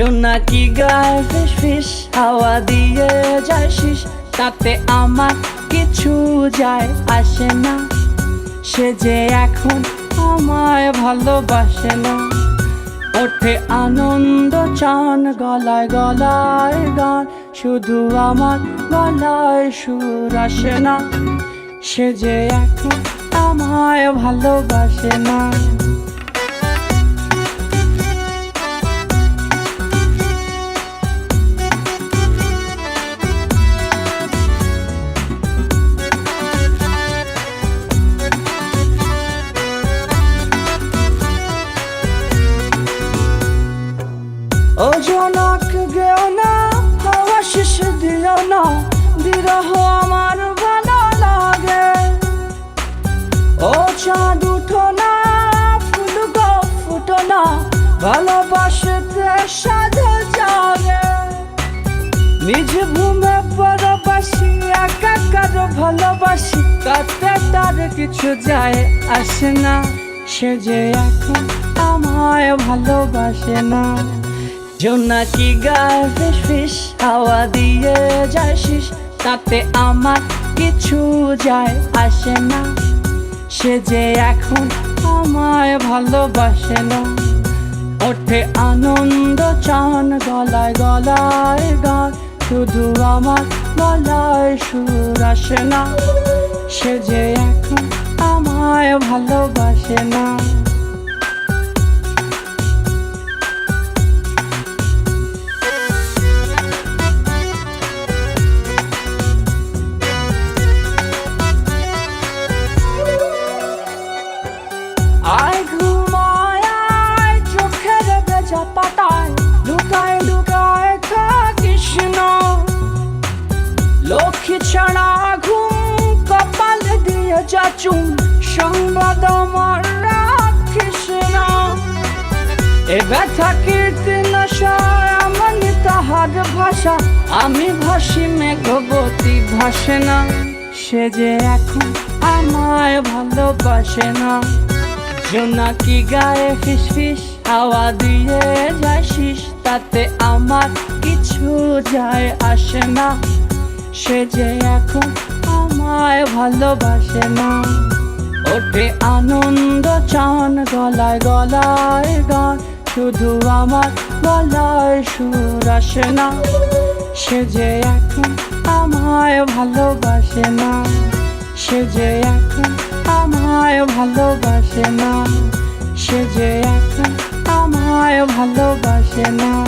জোনাকি গায়ে ফিস ফিস? হাওয়া দিয়ে যায় তাতে আমার কিছু যায় আসে না। সে যে এখন আমায় ভালোবাসে না। ওঠে আনন্দ চান, গলায় গলায় গান। শুধু আমার গলায় সুর আসে না। সে যে এখন আমায় ভালোবাসে না। চাঁদ উঠো না, ফুল গো ফুটো না, ভালোবাসতে সাধু জাগে। নিজ ভূমে পরবাসী একাকার ভালোবাসি, তাতে তার কিছু যায় আসে না। সে যে এখন আমায় ভালোবাসে না। জোনাকি গায়ে ফিস হাওয়া দিয়ে যায় শীষ, তাতে আমার কিছু যায় আসে না। সে যে এখন আমায় ভালোবাসে না। ওঠে আনন্দ, চান, গলায় গলায় গান, শুধু আমার গলায় সুর আসে না। সে যে এখন আমায় ভালোবাসে না। লক্ষ্মী ঘুম, কপাল দিয়ে যাচুম। সংবাদ আমার রাখিস না। এ ব্যথা কীর্তন আমার তাহার ভাষা। আমি ভাসি মেঘবতী, ভাসে না। সে যে এখন আমায় ভালোবাসে না। জোনাকি গায়ে ফিস ফিস হাওয়া দিয়ে শীষ তাতে আমার কিছু যায় আসে না। সে যে এখন আমায় ভালোবাসে না। ওঠে আনন্দ, চান, গলায় গলায় গান, শুধু আমার গলায় সুর আসে না। সে যে এখন আমায় ভালোবাসে না। সে যে এখন আমায় ভালোবাসে না। সে যে এখন আমায় ভালোবাসে না।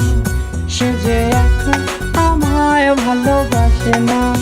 সে যে এখন আমায় ভালোবাসে 天哪、